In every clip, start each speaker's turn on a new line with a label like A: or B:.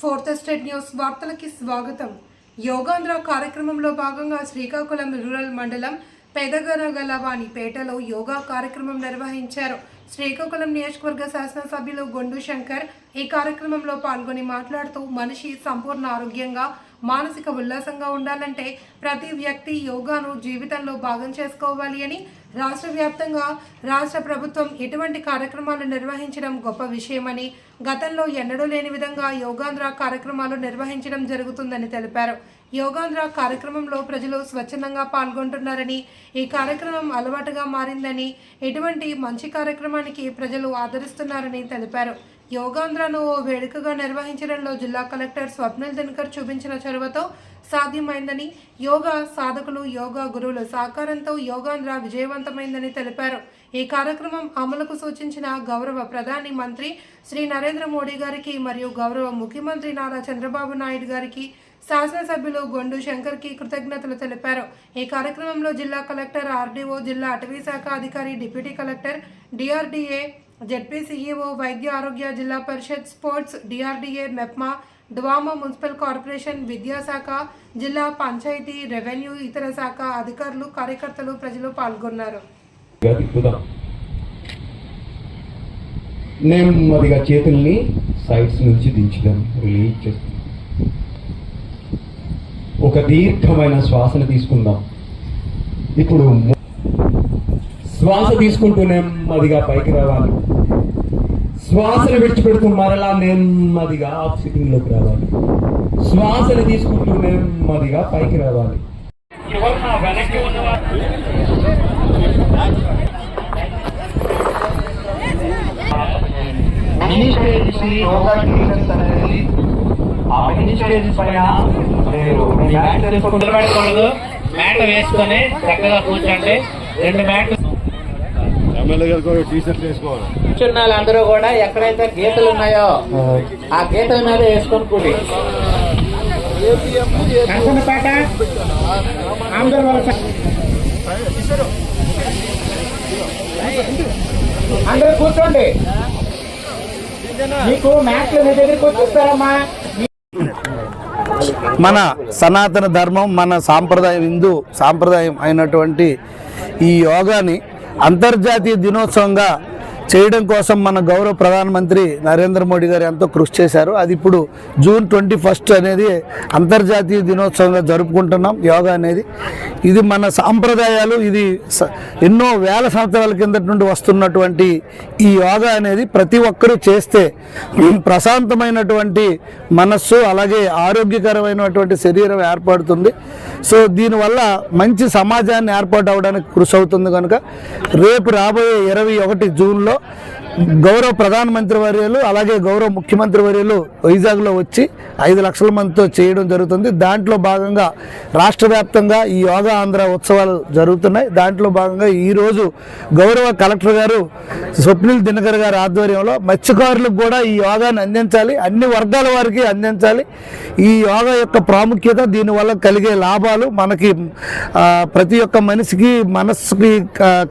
A: Fourth state news వార్తలకి స్వాగతం. యోగాంధ్ర కార్యక్రమంలో భాగంగా శ్రీకాకుళం రూరల్ మండలం పెదగనగలవాణి పేటలో యోగా కార్యక్రమం నిర్వహించారు. శ్రీకాకుళం నియోజకవర్గ శాసనసభ్యులు గొండు శంకర్ ఈ కార్యక్రమంలో పాల్గొని మాట్లాడుతూ మనిషి సంపూర్ణ ఆరోగ్యంగా మానసిక ఉల్లాసంగా ఉండాలంటే ప్రతి వ్యక్తి యోగాను జీవితంలో భాగం చేసుకోవాలి అని రాష్ట్ర వ్యాప్తంగా రాష్ట్ర ప్రభుత్వం ఎటువంటి కార్యక్రమాలు నిర్వహించడం గొప్ప విషయమని గతంలో ఎన్నడూ లేని విధంగా యోగాంధ్ర కార్యక్రమాలు నిర్వహించడం జరుగుతుందని తెలిపారు. యోగాంధ్ర కార్యక్రమంలో ప్రజలు స్వచ్ఛందంగా పాల్గొంటున్నారని ఈ కార్యక్రమం అలవాటుగా మారిందని ఎటువంటి మంచి కార్యక్రమానికి ప్రజలు ఆదరిస్తున్నారని తెలిపారు. యోగాంధ్రను ఓ వేడుకగా నిర్వహించడంలో జిల్లా కలెక్టర్ స్వప్నిల్ దినకర్ చూపించిన చొరవతో సాధ్యమైందని యోగా సాధకులు యోగా గురువుల సహకారంతో యోగాంధ్ర విజయవంతమైందని తెలిపారు. ఈ కార్యక్రమం అమలుకు సూచించిన గౌరవ ప్రధాని మంత్రి శ్రీ నరేంద్ర మోడీ గారికి మరియు గౌరవ ముఖ్యమంత్రి నారా చంద్రబాబు నాయుడు గారికి శాసనసభ్యులు గొండు శంకర్కి కృతజ్ఞతలు తెలిపారు. ఈ కార్యక్రమంలో జిల్లా కలెక్టర్ ఆర్డీఓ జిల్లా అటవీ శాఖ అధికారి deputy collector DRDA ZP CEO వైద్య ఆరోగ్య Zilla Parishad sports DRDA MEPMA DWAMA municipal corporation విద్యాశాఖ జిల్లా పంచాయతీ రెవెన్యూ ఇతర శాఖ అధికారులు కార్యకర్తలు ప్రజలు పాల్గొన్నారు.
B: తిప్పుదాం నెమ్మదిగా చేతుల్ని సైడ్స్ నుంచి దించడం రిలీజ్ చేస్తాం ఒక దీర్ఘమైన శ్వాసను తీసుకుందాం. ఇప్పుడు శ్వాస తీసుకుంటూ నెమ్మదిగా పైకి రావాలి. శ్వాసను విడిచిపెడుతూ మరలా నెమ్మదిగా ఆక్సిజన్లోకి రావాలి. శ్వాసను తీసుకుంటూ నెమ్మదిగా పైకి రావాలి.
C: మినీ స్టేజ్ యోగా అనేది ఆ మినీ స్టేజ్ పైన మీరు మ్యాట్ తీసుకుంటారు
D: మ్యాట్ వేసుకొని చక్కగా కూర్చోండి. రెండు
E: మ్యాట్లు
D: కూర్చున్న వాళ్ళందరూ కూడా ఎక్కడైతే గీతలు ఉన్నాయో ఆ. గీతల మీద వేసుకొని కూడి. కంచనపేట అందరూ కూర్చోండి. మీకు మ్యాట్లు మీ దగ్గరికి వచ్చేస్తారమ్మా.
F: మన సనాతన ధర్మం మన సాంప్రదాయం హిందూ సాంప్రదాయం అయినటువంటి ఈ యోగాని అంతర్జాతీయ దినోత్సవంగా చేయడం కోసం మన గౌరవ ప్రధానమంత్రి నరేంద్ర మోడీ గారు ఎంతో కృషి చేశారు. అది ఇప్పుడు జూన్ ట్వంటీ ఫస్ట్ అనేది అంతర్జాతీయ దినోత్సవంగా జరుపుకుంటున్నాం యోగా అనేది. ఇది మన సాంప్రదాయాలు ఇది స- ఎన్నో వేల సంవత్సరాల కిందటి నుండి వస్తున్నటువంటి ఈ యోగా అనేది ప్రతి ఒక్కరూ చేస్తే ప్రశాంతమైనటువంటి మనస్సు అలాగే ఆరోగ్యకరమైనటువంటి శరీరం ఏర్పడుతుంది. సో దీనివల్ల మంచి సమాజాన్ని ఏర్పాటు అవడానికి కృషి అవుతుంది కనుక రేపు రాబోయే ఇరవై ఒకటి జూన్లో గౌరవ ప్రధానమంత్రి వర్యులు అలాగే గౌరవ ముఖ్యమంత్రి వర్యులు వైజాగ్లో వచ్చి ఐదు లక్షల మందితో చేయడం జరుగుతుంది. దాంట్లో భాగంగా రాష్ట్ర వ్యాప్తంగా ఈ యోగా ఆంధ్ర ఉత్సవాలు జరుగుతున్నాయి. దాంట్లో భాగంగా ఈరోజు గౌరవ కలెక్టర్ గారు స్వప్నిల్ దినకర్ గారి ఆధ్వర్యంలో మత్స్యకారులకు కూడా ఈ యోగాను అందించాలి. అన్ని వర్గాల వారికి అందించాలి. ఈ యోగా యొక్క ప్రాముఖ్యత దీనివల్ల కలిగే లాభాలు మనకి ప్రతి ఒక్క మనిషికి మనస్సుకి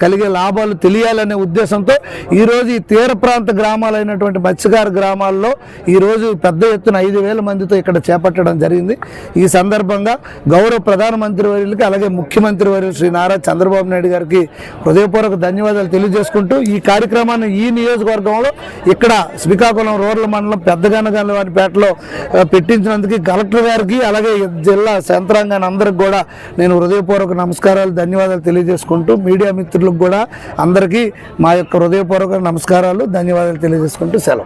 F: కలిగే లాభాలు తెలియాలనే ఉద్దేశంతో ఈరోజు ఈ తీర ప్రాంత గ్రామాలైనటువంటి మత్స్యకార గ్రామాల్లో ఈరోజు పెద్ద ఎత్తున ఐదు వేల మందితో ఇక్కడ చేపట్టడం జరిగింది. ఈ సందర్భంగా గౌరవ ప్రధానమంత్రి వర్యులకి అలాగే ముఖ్యమంత్రి వర్యులు శ్రీ నారా చంద్రబాబు నాయుడు గారికి హృదయపూర్వక ధన్యవాదాలు తెలియజేసుకుంటూ ఈ కార్యక్రమాన్ని ఈ నియోజకవర్గంలో ఇక్కడ శ్రీకాకుళం రూరల్ మండలం పెద్దగనగలవారిపేటలో ఆ, పెట్టించినందుకు కలెక్టర్ గారికి అలాగే జిల్లా యంత్రాంగాన్ని అందరికి కూడా నేను హృదయపూర్వక నమస్కారాలు ధన్యవాదాలు తెలియజేసుకుంటూ మీడియా మిత్రులకు కూడా అందరికీ మా యొక్క హృదయపూర్వక నమస్కారం నమస్కారాలు ధన్యవాదాలు తెలియజేసుకుంటూ సెలవు.